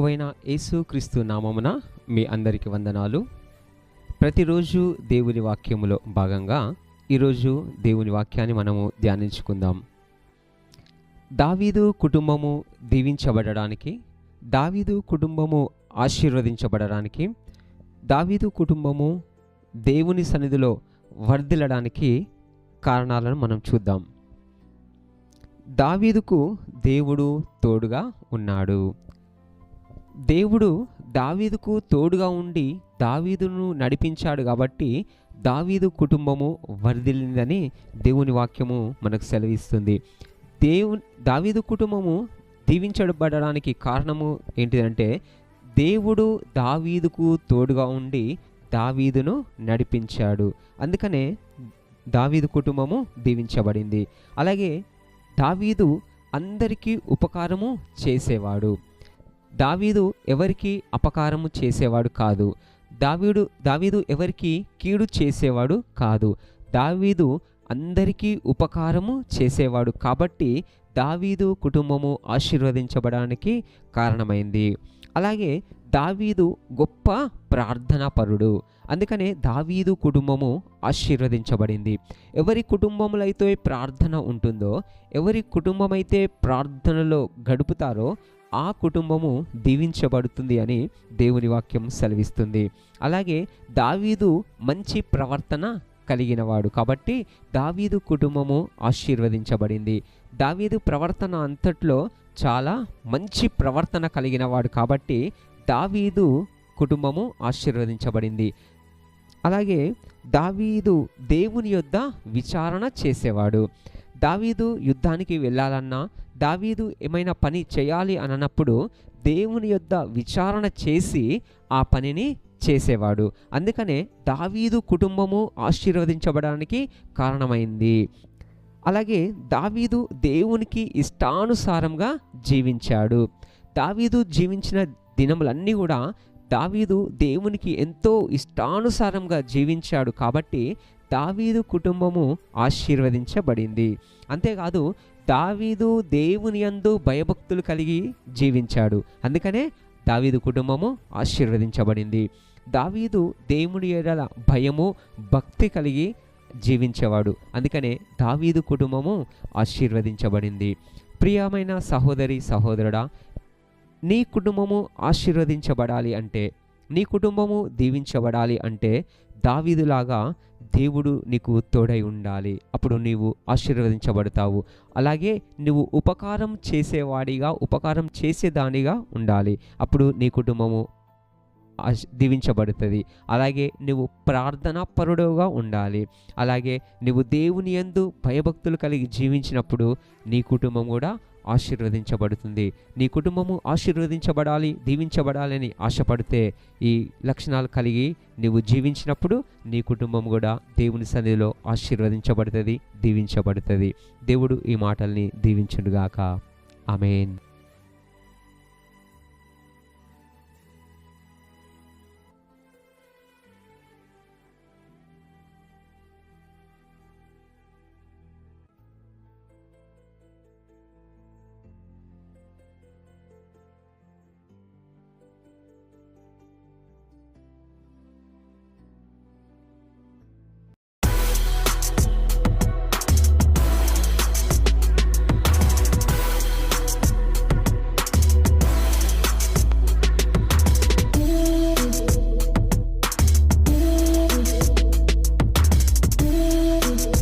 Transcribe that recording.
ప్రభువైన యేసుక్రీస్తు నామమున మీ అందరికి వందనాలు. ప్రతిరోజు దేవుని వాక్యములో భాగంగా ఈరోజు దేవుని వాక్యాన్ని మనము ధ్యానించుకుందాం. దావీదు కుటుంబము దీవించబడడానికి దావీదు కుటుంబము ఆశీర్వదించబడడానికి దావీదు కుటుంబము దేవుని సన్నిధిలో వర్ధిల్లడానికి కారణాలను మనం చూద్దాం. దావీదుకు దేవుడు తోడుగా ఉన్నాడు. దేవుడు దావీదుకు తోడుగా ఉండి దావీదును నడిపించాడు కాబట్టి దావీదు కుటుంబము వరదిల్లిందని దేవుని వాక్యము మనకు సెలవిస్తుంది. దేవు దావీదు కుటుంబము దీవించబడడానికి కారణము ఏంటిదంటే దేవుడు దావీదుకు తోడుగా ఉండి దావీదును నడిపించాడు. అందుకనే దావీదు కుటుంబము దీవించబడింది. అలాగే దావీదు అందరికీ ఉపకారము చేసేవాడు. దావీదు ఎవరికి అపకారము చేసేవాడు కాదు. దావీడు దావీదు ఎవరికి కీడు చేసేవాడు కాదు. దావీదు అందరికీ ఉపకారము చేసేవాడు. కాబట్టి దావీదు కుటుంబము ఆశీర్వదించబడానికి కారణమైంది. అలాగే దావీదు గొప్ప ప్రార్థనాపరుడు. అందుకనే దావీదు కుటుంబము ఆశీర్వదించబడింది. ఎవరి కుటుంబంలో అయితే ప్రార్థన ఉంటుందో ఎవరి కుటుంబం అయితే ప్రార్థనలో గడుపుతారో ఆ కుటుంబము దీవించబడుతుంది అని దేవుని వాక్యం సెలవిస్తుంది. అలాగే దావీదు మంచి ప్రవర్తన కలిగినవాడు కాబట్టి దావీదు కుటుంబము ఆశీర్వదించబడింది. దావీదు ప్రవర్తన అంతట్లో చాలా మంచి ప్రవర్తన కలిగినవాడు కాబట్టి దావీదు కుటుంబము ఆశీర్వదించబడింది. అలాగే దావీదు దేవుని యొద్ద విచారణ చేసేవాడు. దావీదు యుద్ధానికి వెళ్ళాలన్నా దావీదు ఏమైనా పని చేయాలి అని అన్నప్పుడు దేవుని యొద్ద విచారణ చేసి ఆ పనిని చేసేవాడు. అందుకనే దావీదు కుటుంబము ఆశీర్వదించబడడానికి కారణమైంది. అలాగే దావీదు దేవునికి ఇష్టానుసారంగా జీవించాడు. దావీదు జీవించిన దినములన్నీ కూడా దావీదు దేవునికి ఎంతో ఇష్టానుసారంగా జీవించాడు కాబట్టి దావీదు కుటుంబము ఆశీర్వదించబడింది. అంతేకాదు దావీదు దేవుని యందు భయభక్తులు కలిగి జీవించాడు. అందుకనే దావీదు కుటుంబము ఆశీర్వదించబడింది. దావీదు దేవుని ఎడల భయము భక్తి కలిగి జీవించేవాడు. అందుకనే దావీదు కుటుంబము ఆశీర్వదించబడింది. ప్రియమైన సహోదరి సహోదరుడా నీ కుటుంబము ఆశీర్వదించబడాలి అంటే నీ కుటుంబము దీవించబడాలి అంటే దావీదులాగా దేవుడు నీకు తోడై ఉండాలి. అప్పుడు నీవు ఆశీర్వదించబడతావు. అలాగే నువ్వు ఉపకారం చేసేవాడిగా ఉపకారం చేసేదానిగా ఉండాలి. అప్పుడు నీ కుటుంబము దీవించబడుతుంది. అలాగే నువ్వు ప్రార్థనా పరుడుగా ఉండాలి. అలాగే నువ్వు దేవుని యందు భయభక్తులు కలిగి జీవించినప్పుడు నీ కుటుంబం కూడా ఆశీర్వదించబడుతుంది. నీ కుటుంబము ఆశీర్వదించబడాలి దీవించబడాలని ఆశపడితే ఈ లక్షణాలు కలిగి నువ్వు జీవించినప్పుడు నీ కుటుంబం కూడా దేవుని సన్నిధిలో ఆశీర్వదించబడుతుంది దీవించబడుతుంది. దేవుడు ఈ మాటల్ని దీవించుడుగాక ఆమెన్.